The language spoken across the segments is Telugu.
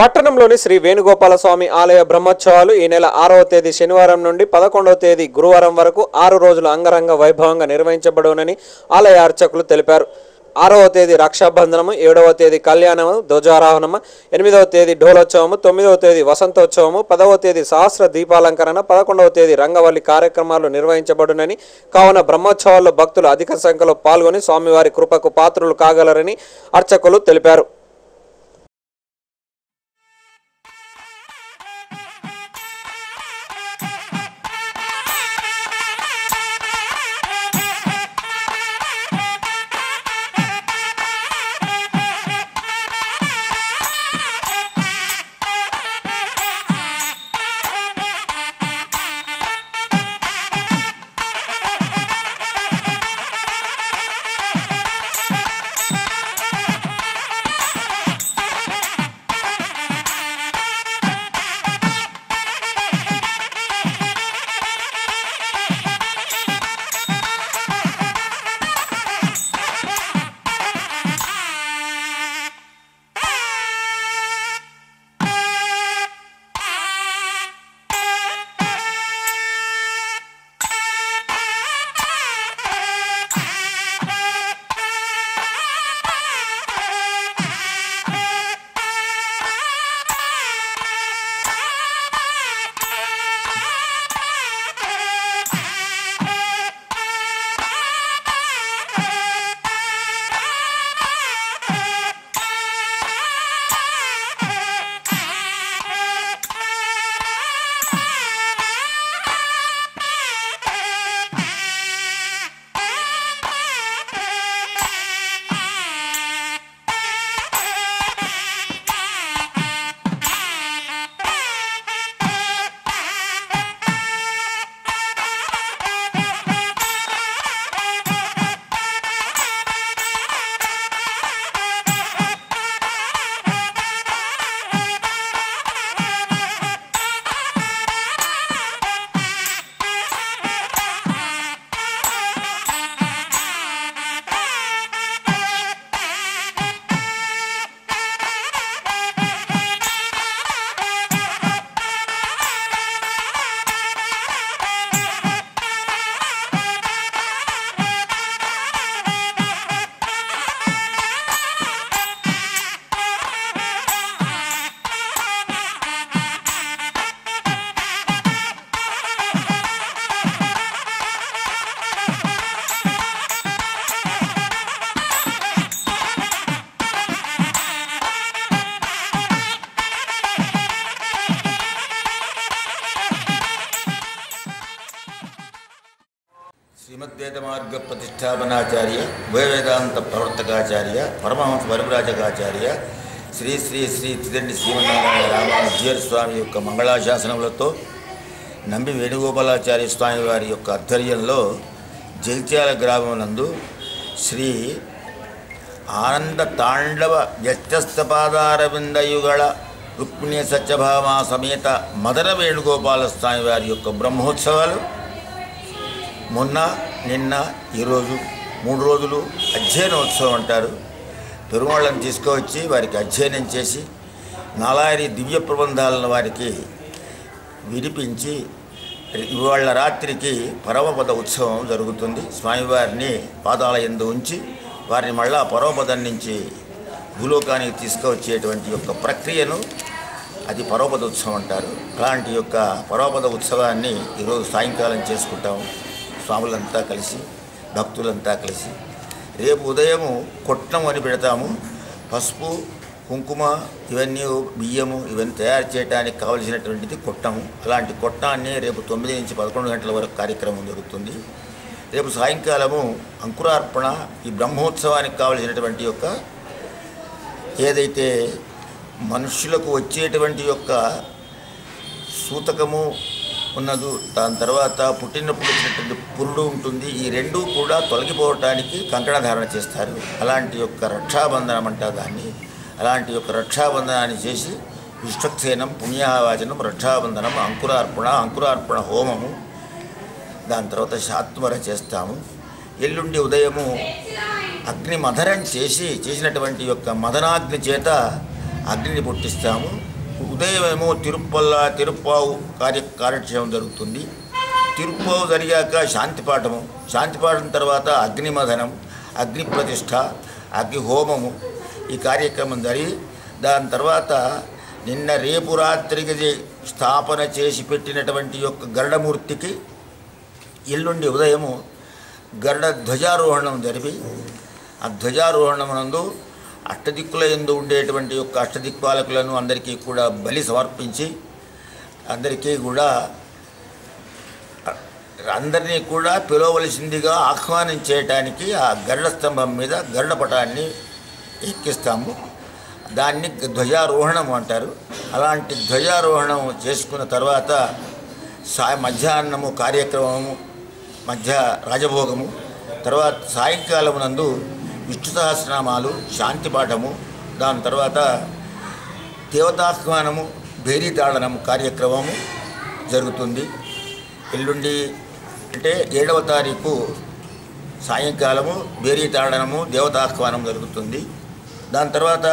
పట్టణంలోని శ్రీ వేణుగోపాల స్వామి ఆలయ బ్రహ్మోత్సవాలు ఈ నెల ఆరవ తేదీ శనివారం నుండి పదకొండవ తేదీ గురువారం వరకు ఆరు రోజులు అంగరంగ వైభవంగా నిర్వహించబడునని ఆలయ అర్చకులు తెలిపారు. ఆరవ తేదీ రక్షాబంధనము ఏడవ తేదీ కళ్యాణము ధ్వజారోహణము ఎనిమిదవ తేదీ ఢోలోత్సవము తొమ్మిదవ తేదీ వసంతోత్సవము పదవ తేదీ సహస్ర దీపాలంకరణ పదకొండవ తేదీ రంగవల్లి కార్యక్రమాలు నిర్వహించబడునని కావున బ్రహ్మోత్సవాల్లో భక్తులు అధిక సంఖ్యలో పాల్గొని స్వామివారి కృపకు పాత్రులు కాగలరని అర్చకులు తెలిపారు. మార్గ ప్రతిష్టాపనాచార్య ప్రవర్తకాచార్య పరమహంస పరివ్రాజకాచార్య శ్రీ శ్రీ శ్రీ త్రిదండి శ్రీమన్నారాయణ రామానుజీయర్ స్వామి యొక్క మంగళాశాసనములతో నంబి వేణుగోపాలాచార్య స్వామి వారి యొక్క ఆధ్వర్యంలో జగిత్యాల గ్రామమునందు శ్రీ ఆనంద తాండవ వ్యత్యస్తపాదారవిందయుగళ రుక్మిణీ సత్యభామ సమేత మదన వేణుగోపాల స్వామి వారి యొక్క బ్రహ్మోత్సవాలు. మొన్న నిన్న ఈరోజు మూడు రోజులు అధ్యయనోత్సవం అంటారు. పెరుమాళ్ళను తీసుకువచ్చి వారికి అధ్యయనం చేసి నాలాయరి దివ్య ప్రబంధాలను వారికి వినిపించి ఇవాళ రాత్రికి పరమపద ఉత్సవం జరుగుతుంది. స్వామివారిని పాదాల ఎందు ఉంచి వారిని మళ్ళా పరమపదం నుంచి భూలోకానికి తీసుకువచ్చేటువంటి యొక్క ప్రక్రియను అది పరోపద ఉత్సవం అంటారు. అలాంటి యొక్క పరోపద ఉత్సవాన్ని ఈరోజు సాయంకాలం చేసుకుంటాము. స్వాములంతా కలిసి భక్తులంతా కలిసి రేపు ఉదయము కొట్నం అని పెడతాము. పసుపు కుంకుమ ఇవన్నీ బియ్యము ఇవన్నీ తయారు చేయడానికి కావలసినటువంటిది కొట్టము. అలాంటి కొట్టాన్ని రేపు తొమ్మిది నుంచి పదకొండు గంటల వరకు కార్యక్రమం జరుగుతుంది. రేపు సాయంకాలము అంకురార్పణ ఈ బ్రహ్మోత్సవానికి కావలసినటువంటి యొక్క ఏదైతే మనుషులకు వచ్చేటువంటి యొక్క సూతకము ఉన్నదు. దాని తర్వాత పుట్టినప్పుడు వచ్చినటువంటి పురుడు ఉంటుంది. ఈ రెండూ కూడా తొలగిపోవటానికి కంకణధారణ చేస్తారు. అలాంటి యొక్క రక్షాబంధనం అంటారు దాన్ని. అలాంటి యొక్క రక్షాబంధనాన్ని చేసి విష్ణుక్సేనం పుణ్యావాచనం రక్షాబంధనం అంకురార్పణ అంకురార్పణ హోమము దాని తర్వాత శాత్మర చేస్తాము. ఎల్లుండి ఉదయము అగ్ని మదరం చేసి చేసినటువంటి యొక్క మదనాగ్ని చేత అగ్నిని పుట్టిస్తాము. ఉదయమేమో తిరుపల్ల తిరుప్పావు కార్య కార్యక్షేమం జరుగుతుంది. తిరుప్పావు జరిగాక శాంతిపాఠము. శాంతిపాఠం తర్వాత అగ్నిమథనం అగ్ని అగ్నిహోమము అగ్ని హోమము ఈ కార్యక్రమం జరిగి దాని తర్వాత నిన్న రేపు రాత్రికి స్థాపన చేసి పెట్టినటువంటి యొక్క గరుడమూర్తికి ఎల్లుండి ఉదయము గరుడ ధ్వజారోహణం జరిపి ఆ ధ్వజారోహణమునందు అష్టదిక్కుల ఎందు ఉండేటువంటి యొక్క అష్టదిక్పాలకులను అందరికీ కూడా బలి సమర్పించి అందరికీ కూడా అందరినీ కూడా పిలవలసిందిగా ఆహ్వానించేయటానికి ఆ గరుడ స్తంభం మీద గరుడ పటాన్ని ఎక్కిస్తాము. దాన్ని ధ్వజారోహణం అంటారు. అలాంటి ధ్వజారోహణం చేసుకున్న తర్వాత సా మధ్యాహ్నము కార్యక్రమము మధ్య రాజభోగము తర్వాత సాయంకాలం నందు విష్ణు సహస్రనామాలు శాంతి పాఠము దాని తర్వాత దేవతాహ్వానము భేరీ తాళనము కార్యక్రమము జరుగుతుంది. ఎల్లుండి అంటే ఏడవ తారీఖు సాయంకాలము బేరీ తాళనము దేవతాహ్వానం జరుగుతుంది. దాని తర్వాత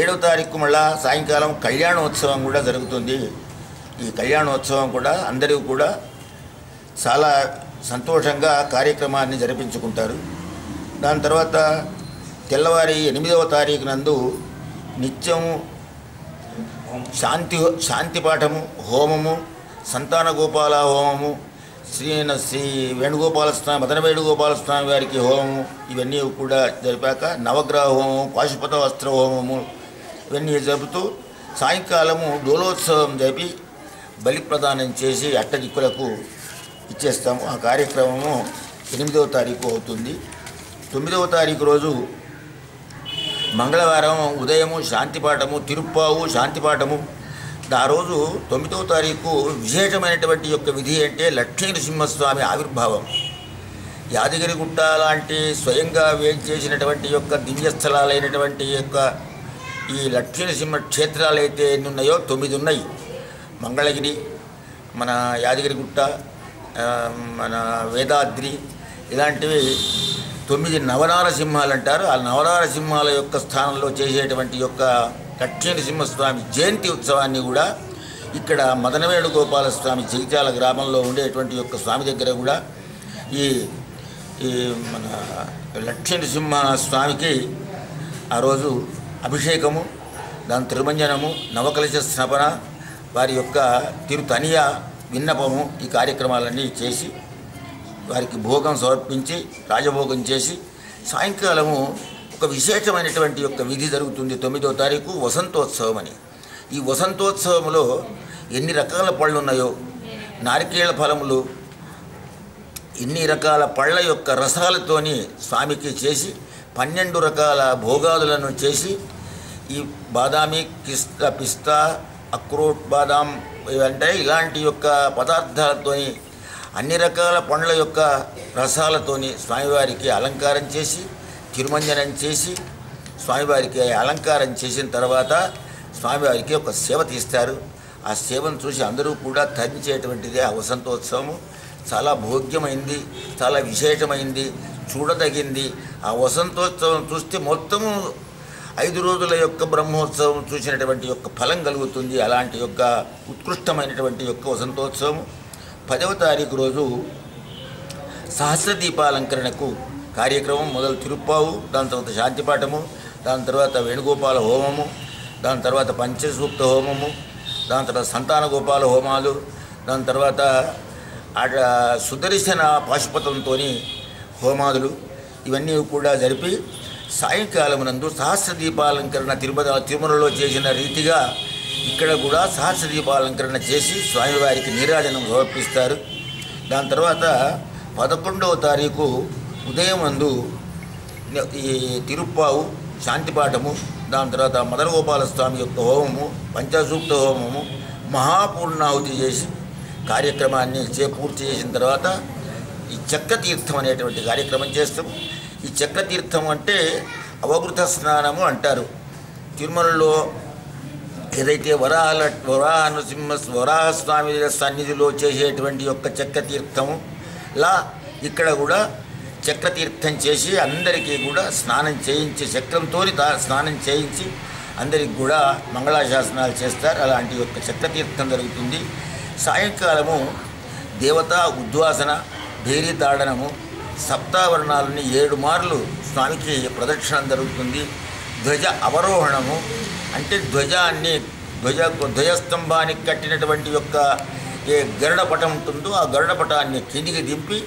ఏడవ తారీఖు మళ్ళా సాయంకాలం కళ్యాణోత్సవం కూడా జరుగుతుంది. ఈ కళ్యాణోత్సవం కూడా అందరూ కూడా చాలా సంతోషంగా కార్యక్రమాన్ని జరిపించుకుంటారు. దాని తర్వాత తెల్లవారి ఎనిమిదవ తారీఖు నందు నిత్యము శాంతి శాంతి పాఠము హోమము సంతాన గోపాల హోమము శ్రీ శ్రీ వేణుగోపాల స్వామి మదన వేణుగోపాల స్వామి వారికి హోమము ఇవన్నీ కూడా జరిపాక నవగ్రహ హోమము పాశుపత వస్త్ర హోమము ఇవన్నీ జరుపుతూ సాయంకాలము డోలోత్సవం జరిపి బలి ప్రదానం చేసి అట్టదిక్కులకు ఇచ్చేస్తాము. ఆ కార్యక్రమము ఎనిమిదవ తారీఖు అవుతుంది. తొమ్మిదవ తారీఖు రోజు మంగళవారం ఉదయము శాంతిపాఠము తిరుప్పావు శాంతిపాఠము. ఆ రోజు తొమ్మిదవ తారీఖు విశేషమైనటువంటి యొక్క విధి అంటే లక్ష్మీ నృసింహస్వామి ఆవిర్భావం. యాదగిరిగుట్ట లాంటి స్వయంగా వేంచేసినటువంటి యొక్క దివ్యస్థలాలైనటువంటి యొక్క ఈ లక్ష్మీ క్షేత్రాలు అయితే ఎన్ని ఉన్నాయో తొమ్మిది ఉన్నాయి. మంగళగిరి మన యాదగిరిగుట్ట మన వేదాద్రి ఇలాంటివి తొమ్మిది నవనారసింహాలు అంటారు. ఆ నవనారసింహాల యొక్క స్థానంలో చేసేటువంటి యొక్క లక్ష్మీనరసింహస్వామి జయంతి ఉత్సవాన్ని కూడా ఇక్కడ మదనవేణు గోపాల స్వామి జగిత్యాల గ్రామంలో ఉండేటువంటి యొక్క స్వామి దగ్గర కూడా ఈ ఈ మన లక్ష్మీనరసింహ స్వామికి ఆ రోజు అభిషేకము దాని తిరుమంజనము నవకలశ స్నపన వారి యొక్క తిరుతనియ విన్నపము ఈ కార్యక్రమాలన్నీ చేసి వారికి భోగం సమర్పించి రాజభోగం చేసి సాయంకాలము ఒక విశేషమైనటువంటి యొక్క విధి జరుగుతుంది. తొమ్మిదో తారీఖు వసంతోత్సవం అని. ఈ వసంతోత్సవంలో ఎన్ని రకాల పళ్ళు ఉన్నాయో నారికేళ ఫలములు ఇన్ని రకాల పళ్ళ యొక్క రసాలతోని స్వామికి చేసి పన్నెండు రకాల భోగాదులను చేసి ఈ బాదామి కిస్తా పిస్తా అక్రోట్ బాదాం ఇవంటే ఇలాంటి యొక్క పదార్థాలతోని అన్ని రకాల పండ్ల యొక్క రసాలతోని స్వామివారికి అలంకారం చేసి తిరుమంజనం చేసి స్వామివారికి అలంకారం చేసిన తర్వాత స్వామివారికి ఒక సేవ తీస్తారు. ఆ సేవను చూసి అందరూ కూడా తరించేటువంటిదే ఆ వసంతోత్సవము. చాలా భోగ్యమైంది చాలా విశేషమైంది చూడదగింది. ఆ వసంతోత్సవం చూస్తే మొత్తము ఐదు రోజుల యొక్క బ్రహ్మోత్సవం చూసినటువంటి యొక్క ఫలం కలుగుతుంది. అలాంటి యొక్క ఉత్కృష్టమైనటువంటి యొక్క వసంతోత్సవం పదవ తారీఖు రోజు సహస్ర దీపాలంకరణకు కార్యక్రమం మొదలు తిరుప్పావు దాని తర్వాత శాంతిపాఠము దాని తర్వాత వేణుగోపాల హోమము దాని తర్వాత పంచసూక్త హోమము దాని తర్వాత సంతాన గోపాల హోమాలు దాని తర్వాత అట సుదర్శన పాశుపతంతో హోమాదులు ఇవన్నీ కూడా జరిపి సాయంకాలమునందు సహస్ర దీపాలంకరణ తిరుమల తిరుమలలో చేసిన రీతిగా ఇక్కడ కూడా సహస్ర దీపాలంకరణ చేసి స్వామివారికి నీరాజనం సమర్పిస్తారు. దాని తర్వాత పదకొండవ తారీఖు ఉదయం అందు ఈ తిరుప్పావు శాంతిపాఠము దాని తర్వాత మదనగోపాల స్వామి యొక్క హోమము పంచసూక్త హోమము మహాపూర్ణాహుతి చేసి కార్యక్రమాన్ని చే పూర్తి చేసిన తర్వాత ఈ చక్రతీర్థం అనేటువంటి కార్యక్రమం చేస్తాం. ఈ చక్రతీర్థం అంటే అవగృత స్నానము అంటారు. తిరుమలలో ఏదైతే వరాహ వరాహ నృసింహ వరాహస్వామి సన్నిధిలో చేసేటువంటి యొక్క చక్రతీర్థము లా ఇక్కడ కూడా చక్రతీర్థం చేసి అందరికీ కూడా స్నానం చేయించి చక్రంతో స్నానం చేయించి అందరికి కూడా మంగళాశాసనాలు చేస్తారు. అలాంటి యొక్క చక్రతీర్థం జరుగుతుంది. సాయంకాలము దేవతా ఉద్వాసన భేరీతాడనము సప్తావరణాలని ఏడు మార్లు స్వామికి ప్రదక్షిణం జరుగుతుంది. ధ్వజ అవరోహణము అంటే ధ్వజాన్ని ధ్వజ ధ్వజస్తంభానికి కట్టినటువంటి యొక్క ఏ గరుడపటం ఉంటుందో ఆ గరుడ పటాన్ని కిందికి దింపి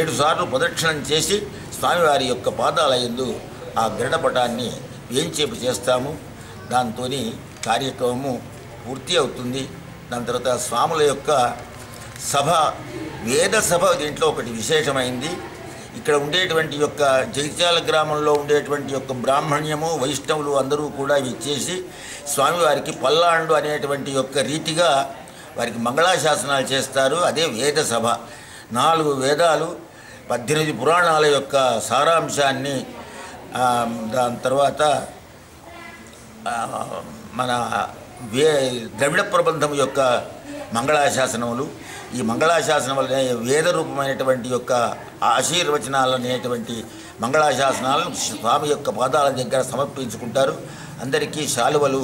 ఏడుసార్లు ప్రదక్షిణం చేసి స్వామివారి యొక్క పాదాలయందు ఆ గరుడపటాన్ని పటాన్ని వేంచేపు చేస్తాము. దాంతో కార్యక్రమము పూర్తి అవుతుంది. దాని తర్వాత స్వాముల యొక్క సభ వేద సభ దీంట్లో ఒకటి విశేషమైంది. ఇక్కడ ఉండేటువంటి యొక్క జగిత్యాల గ్రామంలో ఉండేటువంటి యొక్క బ్రాహ్మణ్యము వైష్ణవులు అందరూ కూడా ఇచ్చేసి స్వామివారికి పల్లాండు అనేటువంటి యొక్క రీతిగా వారికి మంగళాశాసనాలు చేస్తారు. అదే వేద సభ. నాలుగు వేదాలు పద్దెనిమిది పురాణాల యొక్క సారాంశాన్ని దాని తర్వాత మన వే ద్రవిడ ప్రబంధం యొక్క మంగళాశాసనములు. ఈ మంగళాశాసనములనే వేద రూపమైనటువంటి యొక్క ఆశీర్వచనాలు అనేటువంటి మంగళాశాసనాలను స్వామి యొక్క పాదాల దగ్గర సమర్పించుకుంటారు. అందరికీ శాలువలు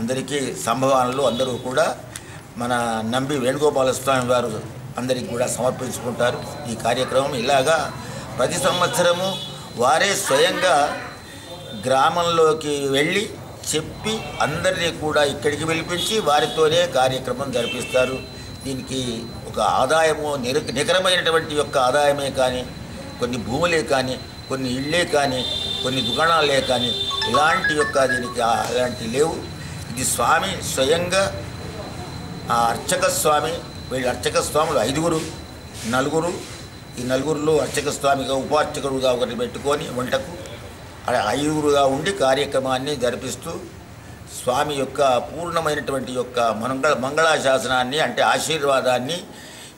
అందరికీ సంభవానలు అందరూ కూడా మన నంబి వేణుగోపాల స్వామి వారు అందరికీ కూడా సమర్పించుకుంటారు. ఈ కార్యక్రమం ఇలాగా ప్రతి సంవత్సరము వారే స్వయంగా గ్రామంలోకి వెళ్ళి చెప్పి అందరినీ కూడా ఇక్కడికి పిలిపించి వారితోనే కార్యక్రమం జరిపిస్తారు. దీనికి ఒక ఆదాయము నిర నికరమైనటువంటి యొక్క ఆదాయమే కానీ కొన్ని భూములే కానీ కొన్ని ఇళ్ళే కానీ కొన్ని దుకాణాలే కానీ ఇలాంటి యొక్క దీనికి అలాంటివి అలాంటి లేవు. ఇది స్వామి స్వయంగా ఆ అర్చక స్వామి వీళ్ళు అర్చక స్వాములు ఐదుగురు నలుగురు ఈ నలుగురిలో అర్చక స్వామిగా ఉపార్చకుడుగా ఒకటి పెట్టుకొని వంటకు అలా ఐదుగురుగా ఉండి కార్యక్రమాన్ని జరిపిస్తూ స్వామి యొక్క పూర్ణమైనటువంటి యొక్క మంగళ మంగళాశాసనాన్ని అంటే ఆశీర్వాదాన్ని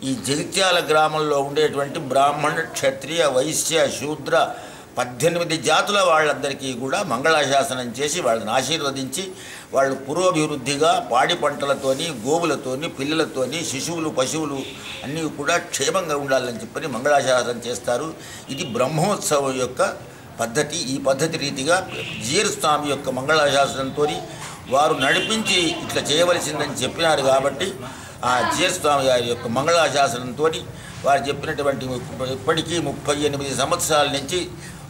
ఈ జగిత్యాల గ్రామంలో ఉండేటువంటి బ్రాహ్మణ క్షత్రియ వైశ్య శూద్ర పద్దెనిమిది జాతుల వాళ్ళందరికీ కూడా మంగళాశాసనం చేసి వాళ్ళని ఆశీర్వదించి వాళ్ళు పురోభివృద్ధిగా పాడి పంటలతోని గోవులతోని పిల్లలతోని శిశువులు పశువులు అన్నీ కూడా క్షేమంగా ఉండాలని చెప్పని మంగళాశాసనం చేస్తారు. ఇది బ్రహ్మోత్సవం యొక్క పద్ధతి ఈ పద్ధతి రీతిగా జీర్ స్వామి యొక్క మంగళాశాసనంతో వారు నడిపించి ఇట్లా చేయవలసిందని చెప్పినారు కాబట్టి ఆ జీర్ స్వామి గారి యొక్క మంగళాశాసనంతో వారు చెప్పినటువంటి ఇప్పటికీ ముప్పై ఎనిమిది సంవత్సరాల నుంచి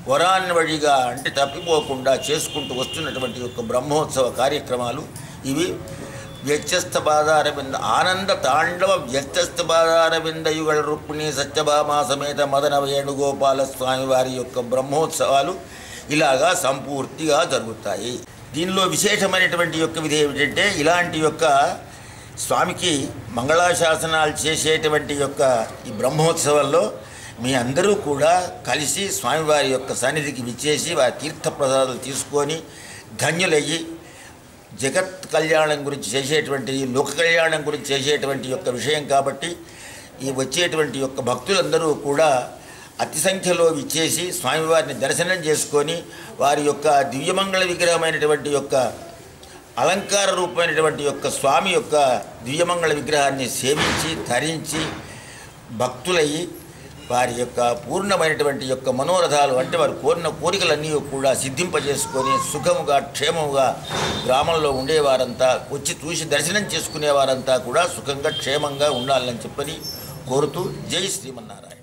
వరాన్ని వడిగా అంటే తప్పిపోకుండా చేసుకుంటూ వస్తున్నటువంటి యొక్క బ్రహ్మోత్సవ కార్యక్రమాలు ఇవి. వ్యత్యస్త పాదారవింద ఆనంద తాండవ వ్యత్యస్త పాదారవింద యుగళ రుక్మిణి సత్యభామా సమేత మదన వేణుగోపాల స్వామి వారి యొక్క బ్రహ్మోత్సవాలు ఇలాగా సంపూర్తిగా జరుగుతాయి. దీనిలో విశేషమైనటువంటి యొక్క విధి ఏమిటంటే ఇలాంటి యొక్క స్వామికి మంగళాశాసనాలు చేసేటువంటి యొక్క ఈ బ్రహ్మోత్సవంలో మీ అందరూ కూడా కలిసి స్వామివారి యొక్క సన్నిధికి విచ్చేసి వారి తీర్థప్రసాదాలు తీసుకొని ధన్యులయ్యి జగత్ కళ్యాణం గురించి చేసేటువంటి లోక కళ్యాణం గురించి చేసేటువంటి యొక్క విషయం కాబట్టి ఈ వచ్చేటువంటి యొక్క భక్తులందరూ కూడా అతి సంఖ్యలో విచ్చేసి స్వామివారిని దర్శనం చేసుకొని వారి యొక్క దివ్యమంగళ విగ్రహమైనటువంటి యొక్క అలంకార రూపమైనటువంటి యొక్క స్వామి యొక్క దివ్యమంగళ విగ్రహాన్ని సేవించి ధరించి భక్తులయ్యి వారి యొక్క పూర్ణమైనటువంటి యొక్క మనోరథాలు అంటే వారు కోరిన కోరికలన్నీ కూడా సిద్ధింపజేసుకొని సుఖముగా క్షేమముగా గ్రామంలో ఉండేవారంతా వచ్చి చూసి దర్శనం చేసుకునేవారంతా కూడా సుఖంగా క్షేమంగా ఉండాలని చెప్పని కోరుతూ జై శ్రీమన్నారాయణ.